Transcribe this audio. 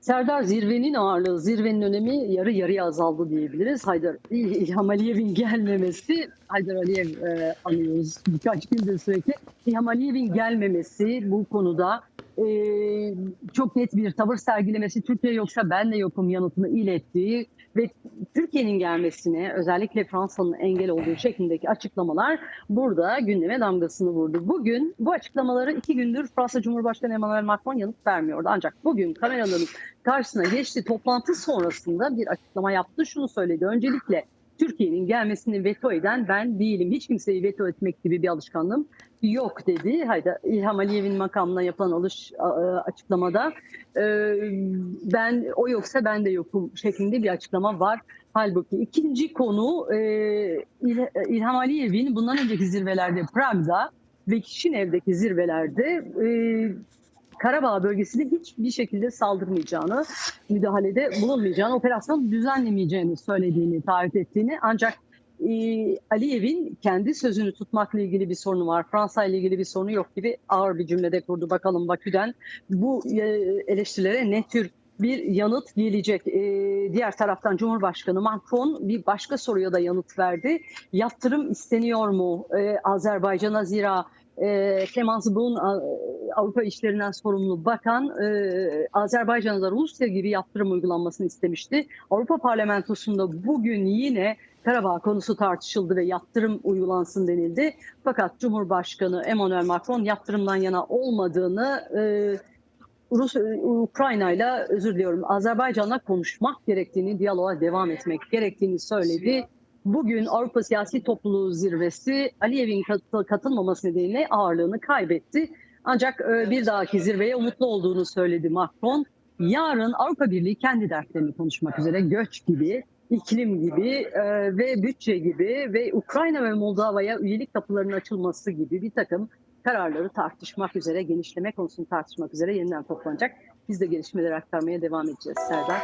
Serdar zirvenin ağırlığı, zirvenin önemi yarı yarıya azaldı diyebiliriz. Haydar İlham Aliyev'in gelmemesi, Haydar Aliyev e, anıyoruz birkaç gündür sürekli. İlham Aliyev'in gelmemesi bu konuda e, çok net bir tavır sergilemesi, Türkiye yoksa ben de yokum yanıtını ilettiği ve Türkiye'nin gelmesine özellikle Fransa'nın engel olduğu şeklindeki açıklamalar burada gündeme damgasını vurdu. Bugün bu açıklamaları iki gündür Fransa Cumhurbaşkanı Emmanuel Macron yanıt vermiyordu. Ancak bugün kameraların karşısına geçti toplantı sonrasında bir açıklama yaptı. Şunu söyledi. Öncelikle Türkiye'nin gelmesini veto eden ben değilim. Hiç kimseyi veto etmek gibi bir alışkanlığım yok dedi. Hayda İlham Aliyev'in makamına yapılan alış açıklamada e, ben o yoksa ben de yokum şeklinde bir açıklama var. Halbuki ikinci konu e, İl- İlham Aliyev'in bundan önceki zirvelerde Prag'da ve Şinev'deki zirvelerde e, Karabağ bölgesinde hiçbir şekilde saldırmayacağını, müdahalede bulunmayacağını, operasyon düzenlemeyeceğini söylediğini, tarif ettiğini ancak e, Aliyev'in kendi sözünü tutmakla ilgili bir sorunu var. Fransa ile ilgili bir sorunu yok gibi ağır bir cümlede kurdu. Bakalım Bakü'den bu e, eleştirilere ne tür bir yanıt gelecek. E, diğer taraftan Cumhurbaşkanı Macron bir başka soruya da yanıt verdi. Yatırım isteniyor mu? E, Azerbaycan'a zira e, Clemence Brun A- Avrupa İşlerinden sorumlu bakan e, Azerbaycan'a Rusya gibi yaptırım uygulanmasını istemişti. Avrupa Parlamentosu'nda bugün yine Karabağ konusu tartışıldı ve yaptırım uygulansın denildi. Fakat Cumhurbaşkanı Emmanuel Macron yaptırımdan yana olmadığını e, Rus Ukrayna ile özür diliyorum Azerbaycan'la konuşmak gerektiğini, diyaloğa devam etmek gerektiğini söyledi. Bugün Avrupa Siyasi Topluluğu zirvesi Aliyev'in katı- katılmaması nedeniyle ağırlığını kaybetti. Ancak e, bir dahaki zirveye umutlu olduğunu söyledi Macron. Yarın Avrupa Birliği kendi dertlerini konuşmak üzere göç gibi, iklim gibi e, ve bütçe gibi ve Ukrayna ve Moldova'ya üyelik kapılarının açılması gibi bir takım kararları tartışmak üzere, genişleme konusunu tartışmak üzere yeniden toplanacak. Biz de gelişmeleri aktarmaya devam edeceğiz Serdar.